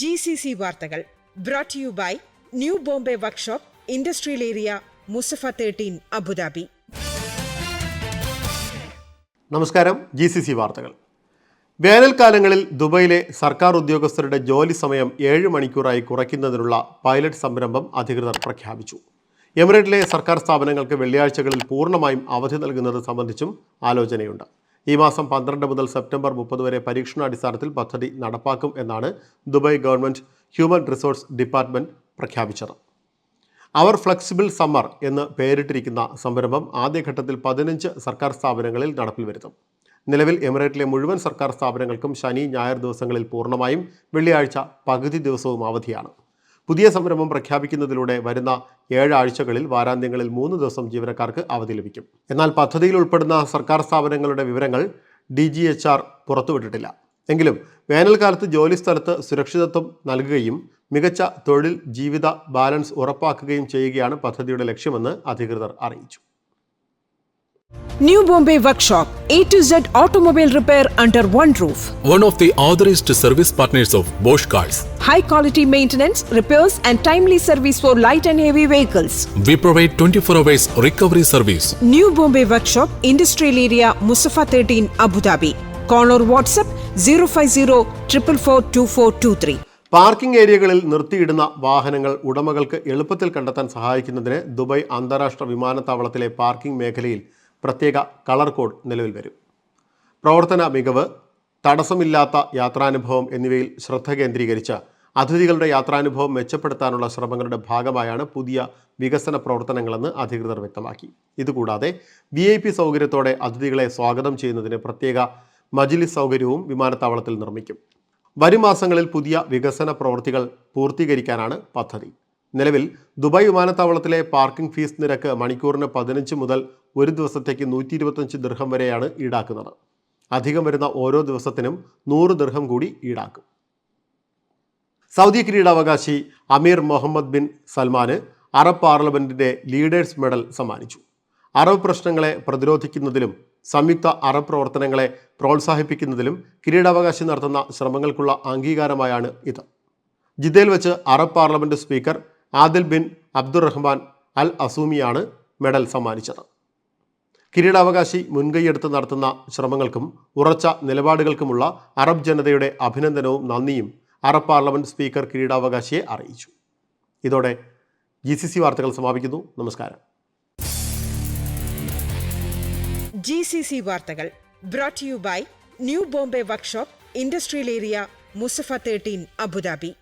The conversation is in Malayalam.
ജി സി സി വാർത്തകൾ brought you by new Bombay workshop industrial area Mussafah thirteen Abu Dhabi നമസ്കാരം ജി സി സി വാർത്തകൾ. വേനൽക്കാലങ്ങളിൽ ദുബൈയിലെ സർക്കാർ ഉദ്യോഗസ്ഥരുടെ ജോലി സമയം ഏഴ് മണിക്കൂറായി കുറയ്ക്കുന്നതിനുള്ള പൈലറ്റ് സംരംഭം അധികൃതർ പ്രഖ്യാപിച്ചു. എമിറേറ്റിലെ സർക്കാർ സ്ഥാപനങ്ങൾക്ക് വെള്ളിയാഴ്ചകളിൽ പൂർണമായും അവധി നൽകുന്നത് സംബന്ധിച്ചും ആലോചനയുണ്ട്. ഈ മാസം പന്ത്രണ്ട് മുതൽ സെപ്റ്റംബർ മുപ്പത് വരെ പരീക്ഷണാടിസ്ഥാനത്തിൽ പദ്ധതി നടപ്പാക്കും എന്നാണ് Dubai government human resource department പ്രഖ്യാപിച്ചത്. അവർ ഫ്ലെക്സിബിൾ സമ്മർ എന്ന് പേരിട്ടിരിക്കുന്ന സംരംഭം ആദ്യഘട്ടത്തിൽ പതിനഞ്ച് സർക്കാർ സ്ഥാപനങ്ങളിൽ നടപ്പിൽ വരുത്തും. നിലവിൽ എമിറേറ്റിലെ മുഴുവൻ സർക്കാർ സ്ഥാപനങ്ങൾക്കും ശനി ഞായർ ദിവസങ്ങളിൽ പൂർണമായും വെള്ളിയാഴ്ച പകുതി ദിവസവും അവധിയാണ്. പുതിയ സംരംഭം പ്രഖ്യാപിക്കുന്നതിലൂടെ വരുന്ന ഏഴാഴ്ചകളിൽ വാരാന്ത്യങ്ങളിൽ മൂന്ന് ദിവസം ജീവനക്കാർക്ക് അവധി ലഭിക്കും. എന്നാൽ പദ്ധതിയിൽ ഉൾപ്പെടുന്ന സർക്കാർ സ്ഥാപനങ്ങളുടെ വിവരങ്ങൾ ഡി ജി എച്ച് ആർ പുറത്തുവിട്ടിട്ടില്ല. എങ്കിലും വേനൽക്കാലത്ത് ജോലി ജോലിസ്ഥലത്ത് സുരക്ഷിതത്വം നൽകുകയും മികച്ച തൊഴിൽ ജീവിത ബാലൻസ് ഉറപ്പാക്കുകയും ചെയ്യുകയാണ് പദ്ധതിയുടെ ലക്ഷ്യമെന്ന് അധികൃതർ അറിയിച്ചു. New Bombay workshop A to Z automobile repair under one roof one of the authorised service partners of Bosch cars high quality maintenance repairs and timely service for light and heavy vehicles we provide twenty four hours recovery service new Bombay workshop industrial area Mussafah thirteen Abu Dhabi call or WhatsApp zero five zero triple four two four two three parking ഏരിയകളിൽ നിർത്തിയിടുന്ന വാഹനങ്ങൾ ഉടമകൾക്ക് എളുപ്പത്തിൽ കണ്ടെത്താൻ സഹായിക്കുന്നതിന് ദുബായ് അന്താരാഷ്ട്ര വിമാനത്താവളത്തിലെ പാർക്കിംഗ് മേഖലയിൽ പ്രത്യേക കളർ കോഡ് നിലവിൽ വരും. പ്രവർത്തന മികവ് തടസ്സമില്ലാത്ത യാത്രാനുഭവം എന്നിവയിൽ ശ്രദ്ധ കേന്ദ്രീകരിച്ച് അതിഥികളുടെ യാത്രാനുഭവം മെച്ചപ്പെടുത്താനുള്ള ശ്രമങ്ങളുടെ ഭാഗമായാണ് പുതിയ വികസന പ്രവർത്തനങ്ങളെന്ന് അധികൃതർ വ്യക്തമാക്കി. ഇതുകൂടാതെ വി ഐ പി സൗകര്യത്തോടെ അതിഥികളെ സ്വാഗതം ചെയ്യുന്നതിന് പ്രത്യേക മജിലി സൗകര്യവും വിമാനത്താവളത്തിൽ നിർമ്മിക്കും. വരും മാസങ്ങളിൽ പുതിയ വികസന പ്രവൃത്തികൾ പൂർത്തീകരിക്കാനാണ് പദ്ധതി. നിലവിൽ ദുബായ് വിമാനത്താവളത്തിലെ പാർക്കിംഗ് ഫീസ് നിരക്ക് മണിക്കൂറിന് പതിനഞ്ച് മുതൽ ഒരു ദിവസത്തേക്ക് നൂറ്റി ഇരുപത്തഞ്ച് ദൃഹം വരെയാണ് ഈടാക്കുന്നത്. അധികം വരുന്ന ഓരോ ദിവസത്തിനും നൂറ് ദൃഹം കൂടി ഈടാക്കും. സൗദി കിരീടാവകാശി അമീർ മുഹമ്മദ് ബിൻ സൽമാന് അറബ് പാർലമെന്റിന്റെ ലീഡേഴ്സ് മെഡൽ സമ്മാനിച്ചു. അറബ് പ്രശ്നങ്ങളെ പ്രതിരോധിക്കുന്നതിലും സംയുക്ത അറബ് പ്രവർത്തനങ്ങളെ പ്രോത്സാഹിപ്പിക്കുന്നതിലും കിരീടാവകാശി നടത്തുന്ന ശ്രമങ്ങൾക്കുള്ള അംഗീകാരമായാണ് ഇത്. ജിദ്ദയിൽ വെച്ച് Arab parliament speaker Adil bin Abdulrahman al അസൂമിയാണ് medal സമ്മാനിച്ചത്. കിരീടാവകാശി മുൻകൈയെടുത്ത് നടത്തുന്ന ശ്രമങ്ങൾക്കും ഉറച്ച നിലപാടുകൾക്കുമുള്ള അറബ് ജനതയുടെ അഭിനന്ദനവും നന്ദിയും അറബ് പാർലമെന്റ് സ്പീക്കർ കിരീടാവകാശിയെ അറിയിച്ചു. ഇതോടെ ജി സി സി വാർത്തകൾ സമാപിക്കുന്നു. നമസ്കാരം. ജി സി സി വാർത്തകൾ brought you by new Bombay workshop industrial area Mussafah thirteen Abu Dhabi.